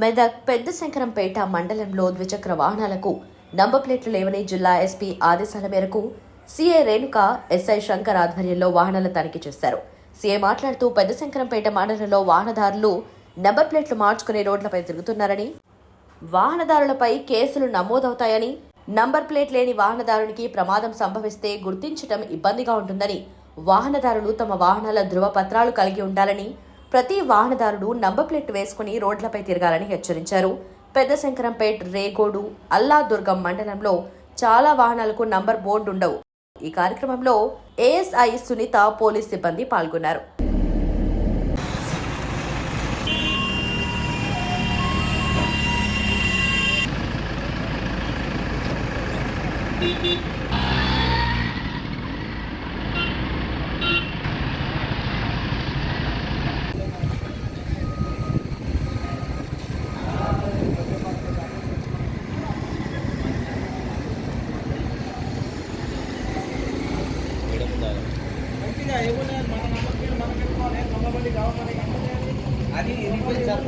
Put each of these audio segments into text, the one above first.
మెదక్ పెద్ద శంకరంపేట మండలంలో ద్విచక్ర వాహనాలకు నంబర్ ప్లేట్లు లేవని జిల్లా ఎస్పీ ఆదేశాల మేరకు సీఏ రేణుక ఎస్ఐ శంకర్ ఆధ్వర్యంలో వాహనాల తనిఖీ చేశారు. సీఏ మాట్లాడుతూ పెద్ద శంకరంపేట మండలంలో వాహనదారులు నంబర్ ప్లేట్లు మార్చుకునే రోడ్లపై తిరుగుతున్నారని వాహనదారులపై కేసులు నమోదవుతాయని నంబర్ ప్లేట్ లేని వాహనదారునికి ప్రమాదం సంభవిస్తే గుర్తించటం ఇబ్బందిగా ఉంటుందని వాహనదారులు తమ వాహనాల ధృవపత్రాలు కలిగి ఉండాలని ప్రతి వాహనదారుడు నంబర్ ప్లేట్ వేసుకుని రోడ్లపై తిరగాలని హెచ్చరించారు. పెద్ద శంకరంపేట్ రేగోడు అల్లాదుర్గం మండలంలో చాలా వాహనాలకు నంబర్ బోర్డు ఉండవు. ఈ కార్యక్రమంలో ఏఎస్ఐ సునీత పోలీస్ సిబ్బంది పాల్గొన్నారు. అది వెళ్ళిపోయింది సార్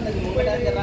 అది మొబైల్ అది ఎలా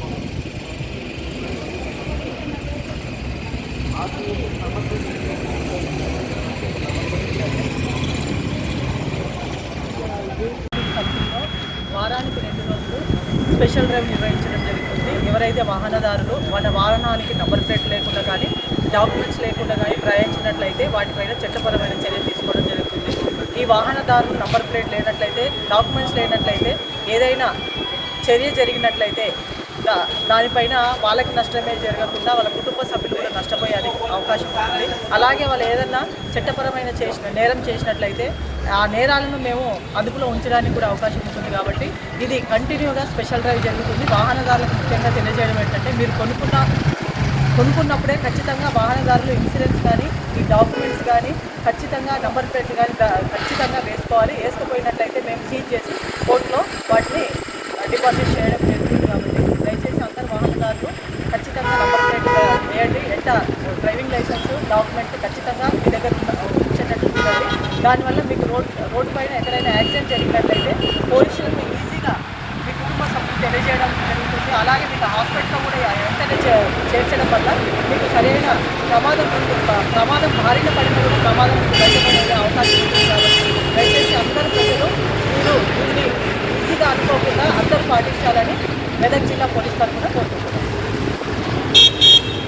స్పెషల్ డ్రైవ్ నిర్వహించడం జరుగుతుంది. ఎవరైతే వాహనదారులు వాళ్ళ వాహనానికి నంబర్ ప్లేట్ లేకుండా కానీ డాక్యుమెంట్స్ లేకుండా కానీ ప్రయాణించినట్లయితే వాటిపైన చట్టపరమైన చర్య తీసుకోవడం జరుగుతుంది. ఈ వాహనదారులు నంబర్ ప్లేట్ లేనట్లయితే డాక్యుమెంట్స్ లేనట్లయితే ఏదైనా చర్య జరిగినట్లయితే దానిపైన వాళ్ళకి నష్టమే జరగకుండా వాళ్ళ కుటుంబ సభ్యులు కూడా నష్టపోయే అది అవకాశం ఉంటుంది అలాగే వాళ్ళు ఏదన్నా చట్టపరమైన చేసిన నేరం చేసినట్లయితే ఆ నేరాలను మేము అదుపులో ఉంచడానికి కూడా అవకాశం ఉంటుంది కాబట్టి ఇది కంటిన్యూగా స్పెషల్ డ్రైవ్ జరుగుతుంది. వాహనదారులకు ముఖ్యంగా తెలియజేయడం ఏంటంటే మీరు కొనుక్కున్న కొనుక్కున్నప్పుడే ఖచ్చితంగా వాహనదారులు ఇన్సూరెన్స్ కానీ ఈ డాక్యుమెంట్స్ కానీ ఖచ్చితంగా నంబర్ ప్లేట్ కానీ ఖచ్చితంగా వేసుకోవాలి. వేసుకుపోయినట్లయితే మేము సీజ్ చేసి కోర్టులో వాటిని డిపాజిట్ చేయడం జరుగుతుంది కాబట్టి దయచేసి అందరు వాహనదారులు ఖచ్చితంగా నంబర్ ప్లేట్ వేయండి ఎంత డ్రైవింగ్ లైసెన్స్ డాక్యుమెంట్ ఖచ్చితంగా మీ దగ్గర ఉన్న- ఉంచేటట్టు దానివల్ల మీకు రోడ్ రోడ్డు పైన ఎక్కడైనా యాక్సిడెంట్ జరిగినట్లయితే పోలీసులకు ఈజీగా మీ కుటుంబ సభ్యులు తెలియజేయడం జరుగుతుంది. అలాగే మీకు హాస్పిటల్లో కూడా వెంటనే చే- చేర్చడం వల్ల మీకు సరైన ప్రమాదం ముందు ప్రమాదం భారీన పడిన కూడా ప్రమాదం నుంచి బయటపడే అవకాశం ఉంటుంది కాబట్టి దయచేసి అందరు ప్రజలు మీరు దీన్ని ఈజీగా అనుకోకుండా అందరూ పాటించాలని మెదక్ జిల్లా పోలీస్ తరఫున